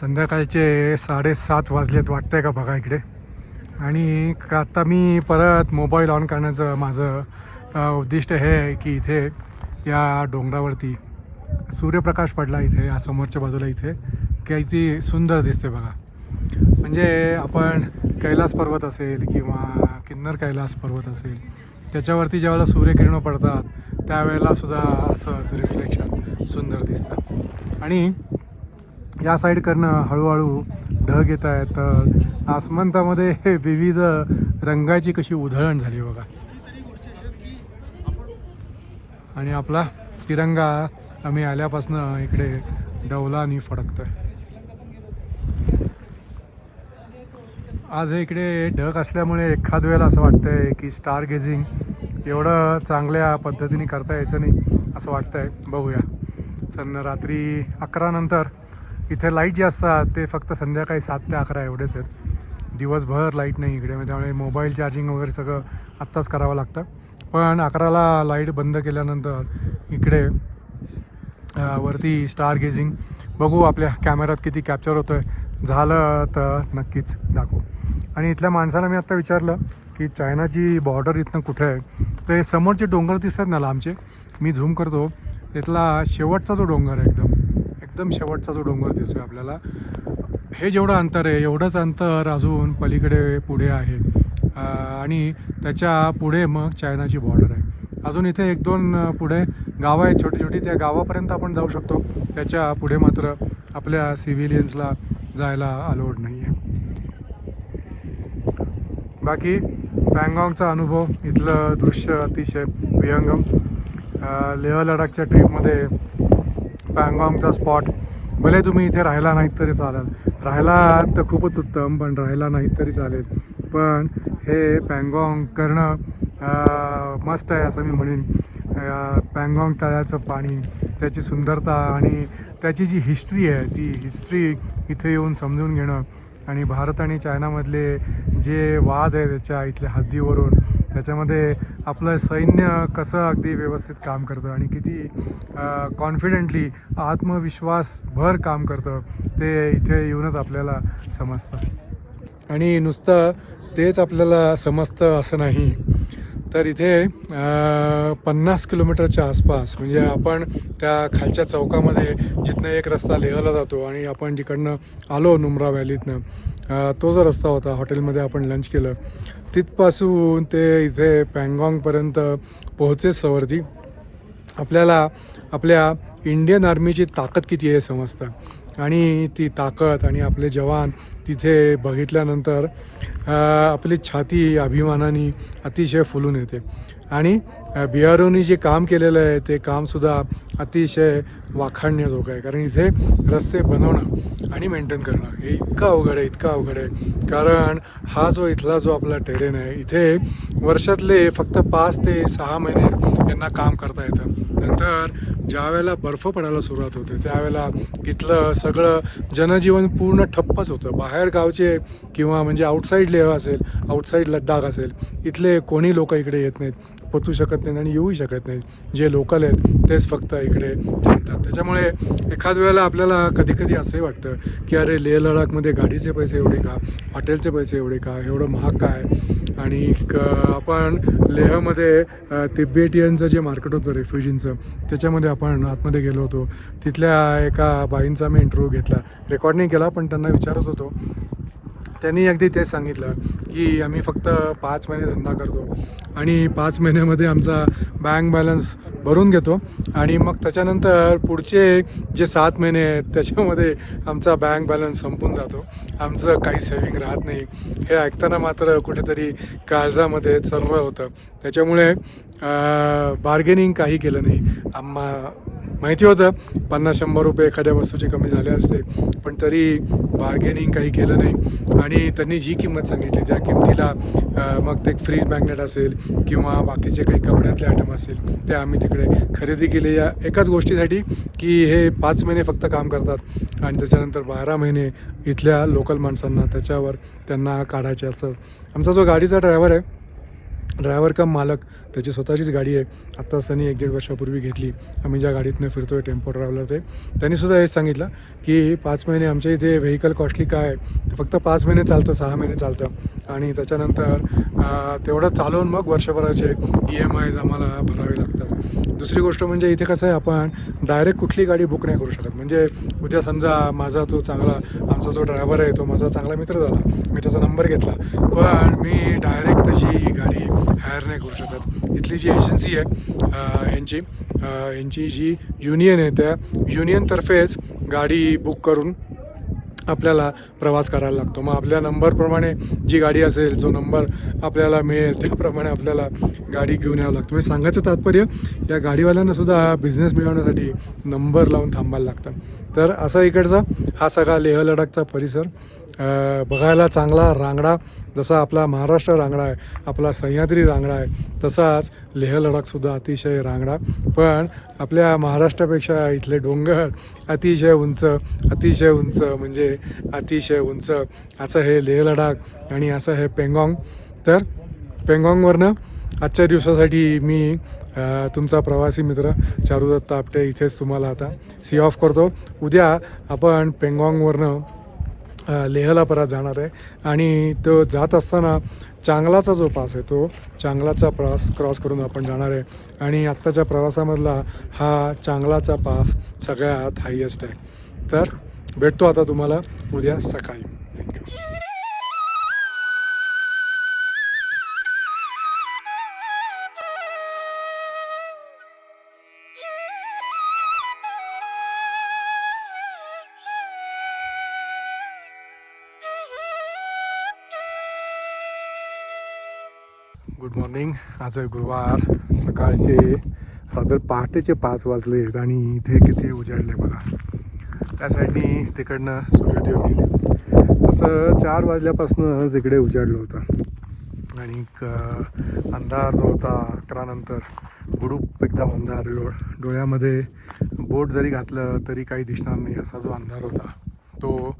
संध्याकाळचे साडेसात वाजलेत वाटतंय का बघा इकडे. आणि आता मी परत मोबाईल ऑन करण्याचं माझं उद्दिष्ट हे आहे की इथे या डोंगरावरती सूर्यप्रकाश पडला इथे या समोरच्या बाजूला इथे. किती सुंदर दिसते बघा. म्हणजे आपण कैलास पर्वत असेल किंवा किन्नर कैलास पर्वत असेल त्याच्यावरती ज्यावेळेला सूर्यकिरणं पडतात त्यावेळेला सुद्धा असंच रिफ्लेक्शन सुंदर दिसतं. आणि या साईडकडनं हळूहळू ढग येत आहेत. तर आसमंतामध्ये विविध रंगाची कशी उधळण झाली बघा. आणि आपला तिरंगा आम्ही आल्यापासनं इकडे डवलानी फडकतोय. आज इकडे ढग असल्यामुळे एखाद वेळेला असं वाटतंय की स्टार गेझिंग एवढं चांगल्या पद्धतीने करता यायचं नाही असं वाटतंय. बघूया. सण रात्री अकरा नंतर इथे लाइट जे असतात ते फक्त संध्याकाळी सात ते अकरा एवढेच आहेत. दिवसभर लाइट नाही इकडे मग त्यामुळे मोबाईल चार्जिंग वगैरे सगळं आत्ताच करावं लागतं. पण अकराला लाइट बंद केल्यानंतर इकडे वरती स्टार गेझिंग. बघू आपल्या कॅमेऱ्यात किती कॅप्चर होतं आहे झालं तर नक्कीच दाखवू. आणि इथल्या माणसाला मी आत्ता विचारलं की चायनाची बॉर्डर इथनं कुठे आहे? तर हे समोरचे डोंगर दिसतात ना लांबचे? मी झूम करतो. इथला शेवटचा जो डोंगर आहे एकदम. एकदम शेवटचा जो डोंगर दिसतोय आपल्याला हे जेवढं अंतर आहे एवढंच अंतर अजून पलीकडे पुढे आहे. आणि त्याच्या पुढे मग चायनाची बॉर्डर आहे. अजून इथे एक दोन पुढे गावं आहेत छोटी छोटी त्या गावापर्यंत आपण जाऊ शकतो. त्याच्या पुढे मात्र आपल्या सिव्हिलियन्सला जायला अलोड नाही आहे बाकी पँगॉंगचा अनुभव इथलं दृश्य अतिशय विहंगम. लेह लडाखच्या ट्रीपमध्ये पँगॉंगचा स्पॉट भले तुम्ही इथे राहिला नाहीत तरी चालेल. राहिला तर खूपच उत्तम पण राहिला नाही तरी चालेल. पण हे पँगॉंग करणं मस्त आहे असं मी म्हणेन. पँगाँग पँगॉंग तळ्याचं पाणी त्याची सुंदरता आणि त्याची जी हिस्ट्री आहे ती हिस्ट्री इथे येऊन समजून घेणं आणि भारत आणि चायनामधले जे वाद आहे त्याच्या इथल्या हद्दीवरून त्याच्यामध्ये आपलं सैन्य कसं अगदी व्यवस्थित काम करतं आणि किती कॉन्फिडेंटली आत्मविश्वासभर काम करतं ते इथे येऊनच आपल्याला समजतं. आणि नुसतं तेच आपल्याला समजतं असं नाही. तर इथे पन्नास किलोमीटरच्या आसपास म्हणजे आपण त्या खालच्या चौकामध्ये जिथनं एक रस्ता लेहला जातो आणि आपण जिकडनं आलो नुमरा व्हॅलीतनं तो जो रस्ता होता हॉटेलमध्ये आपण लंच केलं तिथपासून ते इथे पँगॉंगपर्यंत पोहोचेच सवरती आपल्याला आपल्या इंडियन आर्मीची ताकद किती आहे समजतं. आणि ती ताकद आणि आपले जवान तिथे बघितल्यानंतर आपली छाती अभिमानाने अतिशय फुलून येते. आणि बी आर ओनी जे काम केलेलं आहे ते कामसुद्धा अतिशय वाखाणण्याजोगं आहे. कारण इथे रस्ते बनवणं आणि मेंटेन करणं हे इतकं अवघड आहे इतकं अवघड आहे. कारण हा जो इथला जो आपला टेरेन आहे इथे वर्षातले फक्त पाच ते सहा महिने यांना काम करता येतं. नंतर ज्यावेळेला बर्फ पडायला सुरुवात होते त्यावेळेला इथलं सगळं जनजीवन पूर्ण ठप्पच होतं. बाहेर गावचे किंवा म्हणजे आउटसाईड लेह असेल आउटसाईड लडाख असेल इथले कोणी लोक इकडे येत नाहीत. पोचू शकत नाहीत आणि येऊही शकत नाहीत. जे लोकल आहेत तेच फक्त इकडे थांबतात. त्याच्यामुळे एखाद वेळेला आपल्याला कधी कधी असंही वाटतं की अरे लेह लडाखमध्ये गाडीचे पैसे एवढे का? हॉटेलचे पैसे एवढे का? एवढं महाग काय आणि क आपण लेहमध्ये तिबेटियनचं जे मार्केट होतं रेफ्युजींचं त्याच्यामध्ये आपण आतमध्ये गेलो होतो. तिथल्या एका बाईंचा मी इंटरव्ह्यू घेतला. रेकॉर्ड नाही केला पण त्यांना विचारत होतो. त्यांनी अगदी तेच सांगितलं की आम्ही फक्त पाच महिने धंदा करतो आणि पाच महिन्यामध्ये आमचा बँक बॅलन्स भरून घेतो. आणि मग त्याच्यानंतर पुढचे जे सात महिने आहेत त्याच्यामध्ये आमचा बँक बॅलन्स संपून जातो. आमचं काही सेविंग राहत नाही. हे ऐकताना मात्र कुठेतरी काळजामध्ये चर्र होतं. त्याच्यामुळे बार्गेनिंग काही केलं नाही. आम्हा माहिती होतं पन्नास शंभर रुपये एखाद्या वस्तूचे कमी झाले असते पण तरी बार्गेनिंग काही केलं नाही. आणि त्यांनी जी किंमत सांगितली त्या किमतीला मग ते फ्रीज मॅग्नेट असेल किंवा बाकीचे काही कपड्यातले आयटम असेल ते आम्ही तिकडे खरेदी केले. या एकाच गोष्टीसाठी की हे पाच महिने फक्त काम करतात आणि त्याच्यानंतर बारा महिने इथल्या लोकल माणसांना त्याच्यावर त्यांना काढायचे असतात. आमचा जो गाडीचा ड्रायव्हर आहे ड्रायव्हर कम मालक त्याची स्वतःचीच गाडी आहे. आत्ताच त्यांनी एक दीड वर्षापूर्वी घेतली. आम्ही ज्या गाडीतनं फिरतो आहे टेम्पो ट्रॅव्हलर ते. त्यांनीसुद्धा हेच सांगितलं की पाच महिने आमच्या इथे व्हेकल कॉस्टली काय आहे? ते फक्त पाच महिने चालतं सहा महिने चालतं. आणि त्याच्यानंतर तेवढं चालवून मग वर्षभराचे ई एम आयज आम्हाला भरावे लागतात. दुसरी गोष्ट म्हणजे इथे कसं आहे आपण डायरेक्ट कुठली गाडी बुक नाही करू शकत. म्हणजे उद्या समजा माझा तो चांगला आमचा जो ड्रायव्हर आहे तो माझा चांगला मित्र झाला. मी त्याचा नंबर घेतला. पण मी डायरेक्ट तशी गाडी हायर नाही करू शकत. इथली जी एजन्सी आहे यांची यांची जी युनियन आहे त्या युनियनतर्फेच गाडी बुक करून आपल्याला प्रवास करायला लागतो. मग आपल्या नंबरप्रमाणे जी गाडी असेल जो नंबर आपल्याला मिळेल त्याप्रमाणे आपल्याला गाडी घेऊन यावं लागतं. म्हणजे सांगायचं तात्पर्य या गाडीवाल्यांनासुद्धा बिझनेस मिळवण्यासाठी नंबर लावून थांबायला लागतं. तर असा इकडचा हा सगळा लेह लडाखचा परिसर बघायला चांगला रांगडा जसा आपला महाराष्ट्र रांगडा आहे आपला सह्याद्री रांगडा आहे तसाच लेह लडाखसुद्धा अतिशय रांगडा. पण आपल्या महाराष्ट्रापेक्षा इथले डोंगर अतिशय उंच अतिशय उंच म्हणजे अतिशय उंच. असं हे लेह लडाख आणि असं हे पेंगॉंग. तर पेंगॉंगवरनं आजच्या दिवसासाठी मी तुमचा प्रवासी मित्र चारुदत्त आपटे इथेच तुम्हाला आता सी ऑफ करतो. उद्या आपण पेंगॉंगवरनं लेहला परत जाणार आहे. आणि तो जात असताना चांगलाचा जो पास आहे तो चांगलाचा प्रवास क्रॉस करून आपण जाणार आहे. आणि आत्ताच्या प्रवासामधला हा चांगलाचा पास सगळ्यात हायेस्ट आहे. तर भेटतो आता तुम्हाला उद्या सकाळी. गुड मॉर्निंग आज आहे गुरुवार. सकाळचे रात्र पहाटेचे पाच वाजले आहेत आणि इथे किती उजाडले बघा. त्या साईडनी तिकडनं सूर्योदय होईल. तसं चार वाजल्यापासून इकडे उजाडलं होतं. आणि अंधार जो होता अकरानंतर गुडूप एकदम अंधार. डो डोळ्यामध्ये बोट जरी घातलं तरी काही दिसणार नाही असा जो अंधार होता. तो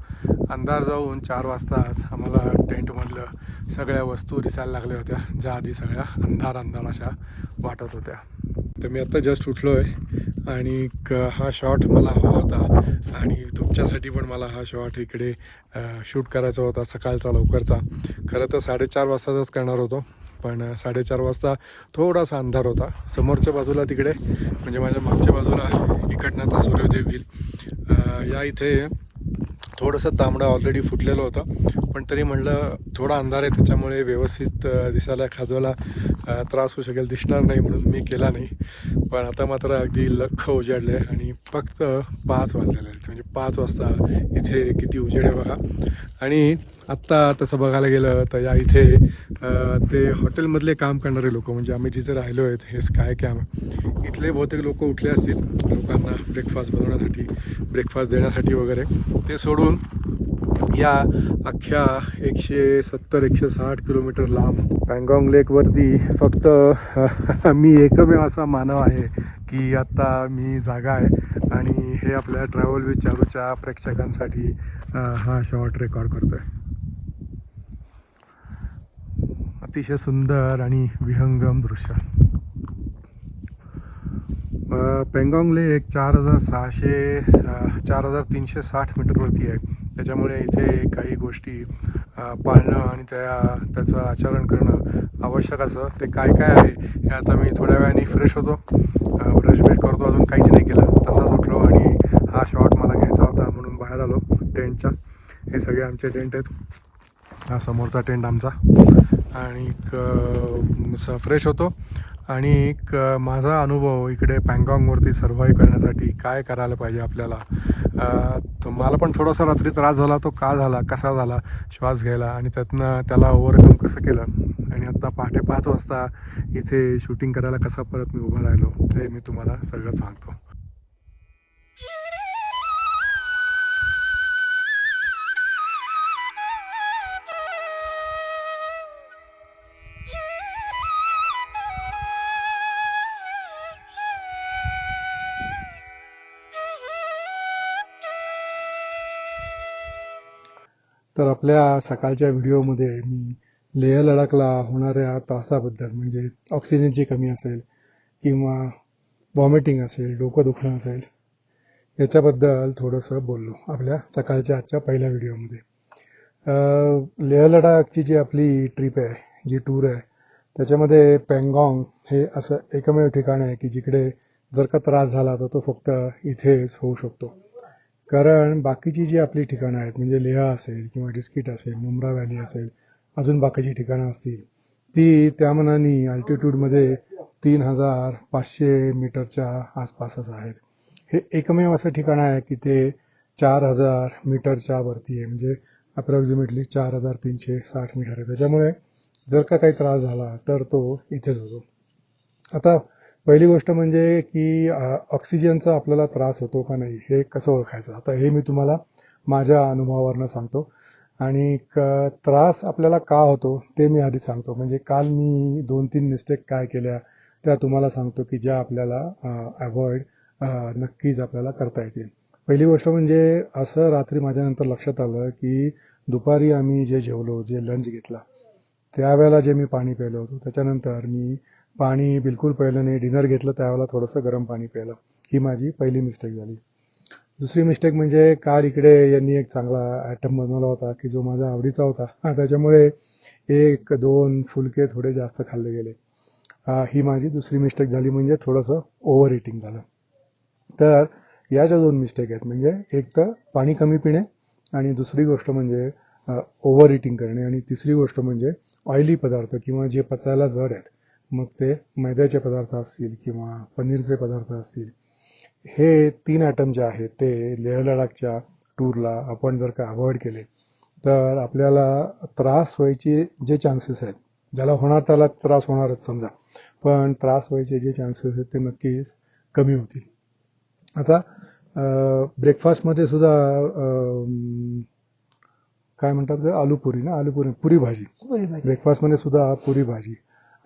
अंधार जाऊन चार वाजताच आम्हाला टेंटमधलं सगळ्या वस्तू दिसायला लागल्या होत्या. ज्या आधी सगळ्या अंधार अंधार अशा वाटत होत्या. तर मी आत्ता जस्ट उठलो आहे आणि क- हा शॉट मला हवा होता. आणि तुमच्यासाठी पण मला हा शॉट इकडे शूट करायचा होता सकाळचा लवकरचा. खरं तर साडेचार वाजताच करणार होतो. पण साडेचार वाजता थोडासा अंधार होता. समोरच्या बाजूला तिकडे म्हणजे माझ्या मागच्या बाजूला इकडनं आता सूर्योदय होईल. या इथे थोडंसं तांबडं ऑलरेडी फुटलेलं होतं. पण तरी म्हणलं थोडा अंधार आहे त्याच्यामुळे व्यवस्थित दिसायला खाजवायला त्रास होऊ शकेल दिसणार नाही म्हणून मी केला नाही. पण आता मात्र अगदी लख आहे आणि फक्त पाच वाजलेले आहेत. म्हणजे पाच वाजता इथे किती उजेड आहे बघा. आणि आत्ता तसं बघायला गेलं तर या इथे ते हॉटेलमधले काम करणारे लोक म्हणजे आम्ही जिथे राहिलो आहेत हे स्काय कॅम्प इथले बहुतेक लोक उठले असतील लोकांना ब्रेकफास्ट बनवण्यासाठी ब्रेकफास्ट देण्यासाठी वगैरे. ते सोडून या अख्ख्या एकशे सत्तर एकशे साठ किलोमीटर लांब पँगॉंग लेकवरती फक्त मी एकमेव असा मानव आहे की आत्ता मी जागा आहे. आणि हे आपल्या ट्रॅव्हल विथ चारूच्या प्रेक्षकांसाठी हा शॉर्ट रेकॉर्ड करतो आहे अतिशय सुंदर आणि विहंगम दृश्य. अ, एक चार हजार सहाशे चार हजार तीनशे साठ मीटरवरती आहे. त्याच्यामुळे इथे काही गोष्टी पाळणं आणि त्या त्याचं आचरण करणं आवश्यक असं. ते काय काय आहे हे आता मी थोड्या वेळाने फ्रेश होतो. ब्रश ब्रेश करतो. अजून काहीच नाही केलं. तसाच उठलो आणि हा शॉट मला घ्यायचा होता म्हणून बाहेर आलो टेंटच्या हे सगळे आमचे टेंट आहेत. हा समोरचा टेंट आमचा. आणि फ्रेश होतो. आणि एक माझा अनुभव इकडे पँगॉंगवरती सर्व्हाईव्ह करण्यासाठी काय करायला पाहिजे आपल्याला? तो मला पण थोडासा रात्री त्रास झाला तो का झाला कसा झाला श्वास घ्यायला आणि त्यातनं त्याला ओव्हरकम कसं केलं? आणि आत्ता पहाटे पाच वाजता इथे शूटिंग करायला कसा परत मी उभा राहिलो हे मी तुम्हाला सगळं सांगतो. तर आपल्या सकाळच्या व्हिडिओमध्ये मी लेह लडाखला होणाऱ्या त्रासाबद्दल म्हणजे ऑक्सिजनची कमी असेल किंवा वॉमिटिंग असेल डोकं दुखणं असेल याच्याबद्दल थोडंसं बोललो आपल्या सकाळच्या आजच्या पहिल्या व्हिडिओमध्ये. लेह लडाखची जी आपली ट्रिप आहे जी टूर आहे त्याच्यामध्ये पँगॉंग हे असं एकमेव ठिकाण आहे की जिकडे जर का त्रास झाला तर तो फक्त इथेच होऊ शकतो. कारण बाकीची जी आपली ठिकाणं आहेत म्हणजे लेह असेल किंवा डिस्किट असेल मुंब्रा व्हॅली असेल अजून बाकीची ठिकाणं असतील ती त्या मनाने अल्टिट्यूडमध्ये तीन हजार पाचशे मीटरच्या आसपासच आहेत. हे एकमेव असं ठिकाण आहे की ते चार हजार मीटरच्या वरती आहे म्हणजे अप्रॉक्झिमेटली चार हजार तीनशे साठ मीटर आहे. त्याच्यामुळे जर का काही त्रास झाला तर तो इथेच होतो. आता पहिली गोष्ट म्हणजे की ऑक्सिजनचा आपल्याला त्रास होतो का नाही हे कसं ओळखायचं? आता हे मी तुम्हाला माझ्या अनुभवावरनं सांगतो. आणि त्रास आपल्याला का होतो ते मी आधी सांगतो. म्हणजे काल मी दोन तीन मिस्टेक काय केल्या त्या तुम्हाला सांगतो की ज्या आपल्याला अवॉइड नक्कीच आपल्याला करता येतील. पहिली गोष्ट म्हणजे असं रात्री माझ्यानंतर लक्षात आलं की दुपारी आम्ही जे जेवलो जे लंच घेतला त्यावेळेला जे मी पाणी प्यायलो होतो त्याच्यानंतर मी पाणी बिलकुल प्यायलं नाही. डिनर घेतलं त्यावेळेला थोडंसं गरम पाणी प्यायलं. ही माझी पहिली मिस्टेक झाली. दुसरी मिस्टेक म्हणजे काल इकडे यांनी एक चांगला आयटम बनवला होता की जो माझा आवडीचा होता. त्याच्यामुळे एक दोन फुलके थोडे जास्त खाल्ले गेले. ही माझी दुसरी मिस्टेक झाली म्हणजे थोडंसं ओव्हर इटिंग झालं. तर या ज्या दोन मिस्टेक आहेत. म्हणजे एक तर पाणी कमी पिणे आणि दुसरी गोष्ट म्हणजे ओव्हर इटिंग करणे. आणि तिसरी गोष्ट म्हणजे ऑइली पदार्थ किंवा जे पचायला जड आहेत. मग ते मैद्याचे पदार्थ असतील किंवा पनीरचे पदार्थ असतील. हे तीन आयटम जे आहेत ते लेह लडाखच्या टूरला आपण जर का अवॉइड केले तर आपल्याला त्रास व्हायचे जे चान्सेस आहेत. ज्याला होणार त्याला त्रास होणारच समजा. पण त्रास व्हायचे जे चान्सेस आहेत ते नक्कीच कमी होतील. आता ब्रेकफास्टमध्ये सुद्धा काय म्हणतात गं? आलू पुरी ना? आलू पुरी पुरी भाजी. ब्रेकफास्टमध्ये सुद्धा पुरी भाजी.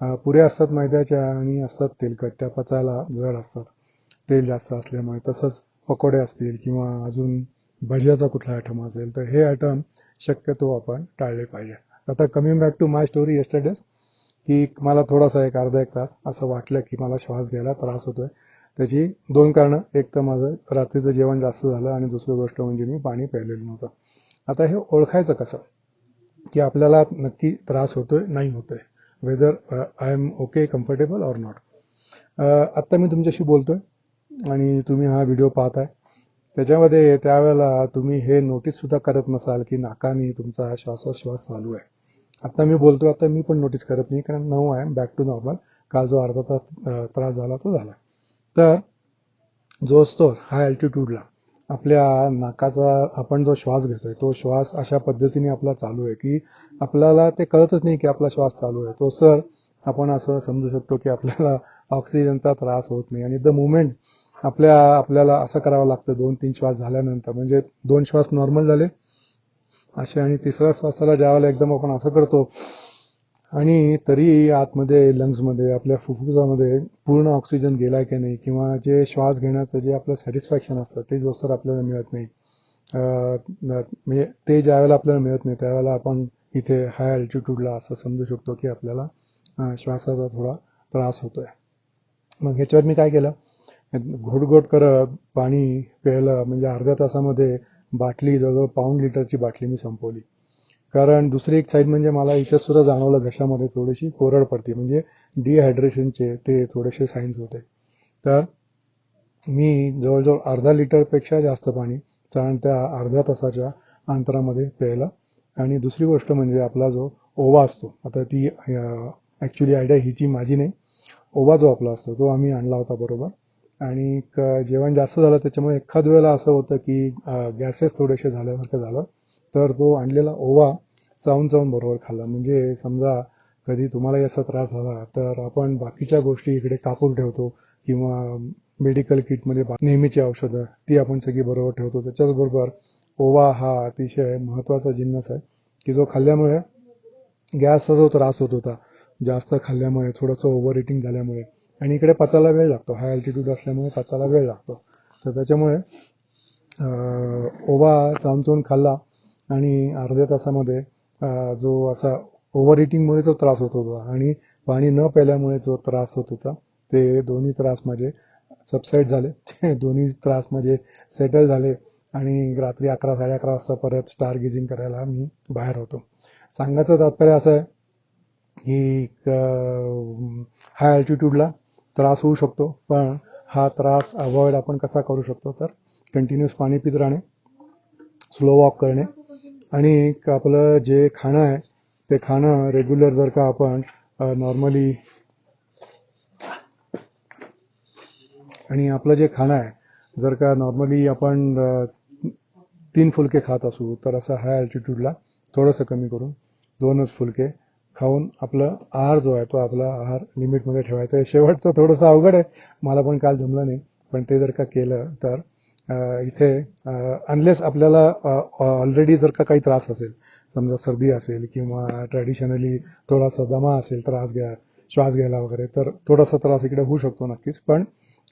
पुऱ्या असतात मैद्याच्या आणि असतात तेलकट त्या पचायला जड असतात. तेल जास्त असल्यामुळे तसंच पकोडे असतील किंवा अजून भजियाचा कुठला आयटम असेल तर हे आयटम शक्यतो आपण टाळले पाहिजे. आता coming back to my story yesterday's की मला थोडासा एक अर्धा एक तास असं वाटलं की मला श्वास घ्यायला त्रास होतोय. त्याची दोन कारणं. एक तर माझं रात्रीचं जेवण जास्त झालं आणि दुसरी गोष्ट म्हणजे मी पाणी प्यायलेलं नव्हतं. आता हे ओळखायचं कसं? की आपल्याला नक्की त्रास होतोय नाही होतोय. Whether I am okay comfortable or not आत्ता मी तुमच्याशी बोलतोय आणि तुम्ही हा व्हिडिओ पाहताय. त्याच्यामध्ये त्यावेळेला तुम्ही हे नोटीस सुद्धा करत नसाल की नाकाने तुमचा श्वासोश्वास चालू आहे. आता मी बोलतोय आता मी पण नोटीस करत नाही कारण नऊ आहे बॅक टू नॉर्मल काल जो अर्धा तास त्रास झाला तो झाला. तर जो असतो हाय अल्टिट्यूडला आपल्या नाकाचा आपण जो श्वास घेतोय तो श्वास अशा पद्धतीने आपला चालू आहे की आपल्याला ते कळतच नाही की आपला श्वास चालू आहे. तो सर आपण असं समजू शकतो की आपल्याला ऑक्सिजनचा त्रास होत नाही आणि द मुमेंट आपल्या आपल्याला असं करावं लागतं दोन तीन श्वास झाल्यानंतर. म्हणजे दोन श्वास नॉर्मल झाले असे आणि तिसऱ्या श्वासाला ज्यावेळेला एकदम आपण असं करतो आणि तरी आतमध्ये लंग्समध्ये आपल्या फुफ्फुसामध्ये पूर्ण ऑक्सिजन गेला की नाही? किंवा जे श्वास घेण्याचं जे आपलं सॅटिस्फॅक्शन असतं ते जोस्तर आपल्याला मिळत नाही. म्हणजे ते ज्यावेळेला आपल्याला मिळत नाही त्यावेळेला आपण इथे हाय अल्टिट्यूडला असं समजू शकतो की आपल्याला श्वासाचा थोडा त्रास होतोय. मग ह्याच्यावर मी काय केलं? घोटघोट करत पाणी प्यायलं म्हणजे अर्ध्या तासामध्ये बाटली जवळजवळ पाऊण लिटरची बाटली मी संपवली. कारण दुसरी एक साईड म्हणजे मला इथं सुद्धा जाणवलं घशामध्ये थोडीशी कोरड पडते. म्हणजे डिहायड्रेशनचे ते थोडेसे साईन्स होते. तर मी जवळजवळ अर्धा लिटरपेक्षा जास्त पाणी साधारण त्या अर्ध्या तासाच्या अंतरामध्ये प्यायला. आणि दुसरी गोष्ट म्हणजे आपला जो ओवा असतो आता ती ॲक्च्युली आयडिया हिची माझी नाही. ओवा जो आपला असतो तो आम्ही आणला होता बरोबर. आणि जेवण जास्त झालं त्याच्यामुळे एखाद वेळेला असं होतं की गॅसेस थोडेसे झाल्यासारखं झालं. तर तो आणलेला ओवा चावून चावून बरोबर खाल्ला. म्हणजे समजा कधी तुम्हालाही असा त्रास झाला तर आपण बाकीच्या गोष्टी इकडे कापून ठेवतो किंवा मेडिकल किटमध्ये नेहमीची औषधं ती आपण सगळी बरोबर ठेवतो. त्याच्याचबरोबर ओवा हा अतिशय महत्त्वाचा जिन्नस आहे की जो खाल्ल्यामुळे गॅसचा जो त्रास होत होता जास्त खाल्ल्यामुळे थोडंसं ओव्हर इटिंग झाल्यामुळे. आणि इकडे पचायला वेळ लागतो. हाय अल्टिट्यूड असल्यामुळे पचायला वेळ लागतो. तर त्याच्यामुळे ओवा चावून चावून खाल्ला आणि अर्ध्या तासामध्ये जो असा ओव्हर इटिंगमुळे जो त्रास होत होता आणि पाणी न प्यायल्यामुळे जो त्रास होत होता ते दोन्ही त्रास माझे सबसाईड झाले. दोन्ही त्रास माझे सेटल झाले आणि रात्री अकरा साडे अकरा वाजता परत स्टार गेजिंग करायला मी बाहेर होतो. सांगायचं तात्पर्य असं आहे की हाय अल्टिट्यूडला त्रास होऊ शकतो पण हा त्रास अवॉइड आपण कसा करू शकतो तर कंटिन्युअस पाणी पित राहणे स्लो वॉक करणे आणि आपलं जे खाणं आहे ते खाणं रेग्युलर जर का आपण नॉर्मली आणि आपलं जे खाणं आहे जर का नॉर्मली आपण तीन फुलके खात असू तर असं हाय अल्टिट्यूडला थोडंसं कमी करून दोनच फुलके खाऊन आपलं आहार जो आहे तो आपला आहार लिमिटमध्ये ठेवायचा आहे. शेवटचं थोडंसं अवघड आहे. मला पण काल जमलं नाही पण ते जर का केलं तर इथे अनलेस आपल्याला ऑलरेडी जर का काही त्रास असेल समजा सर्दी असेल किंवा ट्रॅडिशनली थोडासा दमा असेल त्रास घ्या श्वास घ्यायला वगैरे तर थोडासा त्रास इकडे होऊ शकतो नक्कीच. पण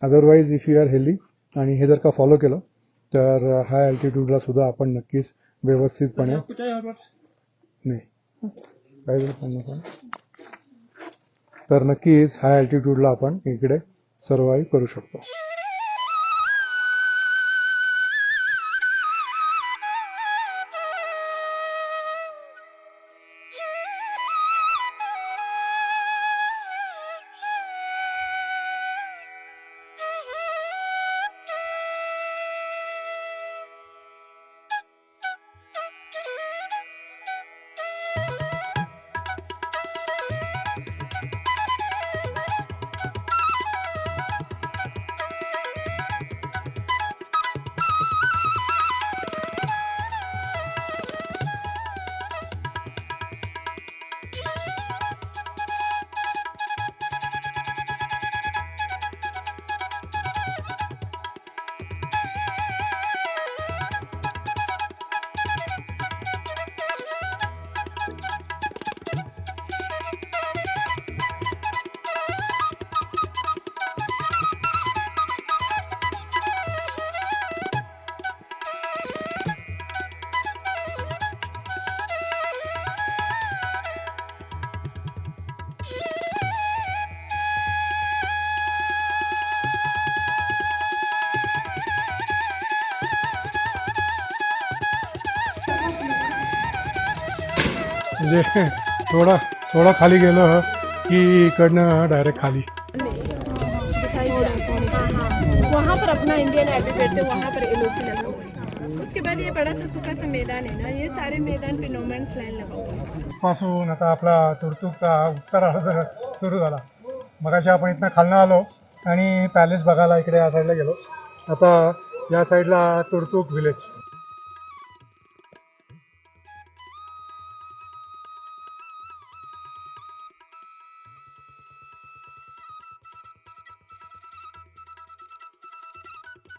otherwise if you are healthy आणि हे जर का फॉलो केलं तर हाय अल्टिट्यूडला सुद्धा आपण नक्कीच व्यवस्थितपणे नाही. तर नक्कीच हाय अल्टिट्यूडला आपण इकडे सर्वाईव्ह करू शकतो. म्हणजे थोडा थोडा खाली गेलं की इकडनं डायरेक्ट खाली दिखाई दे रहा है हाँ हाँ वहाँ पर अपना इंडियन एलिफेंट है वहाँ पर एलओसी लगा हुआ है। उसके बाद ये बड़ा सा सूखा सा मैदान है ना ये सारे मैदान पे नोमैंस लाइन लगा हुआ है। पासून आता आपला तुर्तुकचा उत्तरार्ध सुरू झाला. मगाशी आपण इथनं खालनं आलो आणि पॅलेस बघायला इकडे या साईडला गेलो. आता या साईडला तुर्तुक व्हिलेज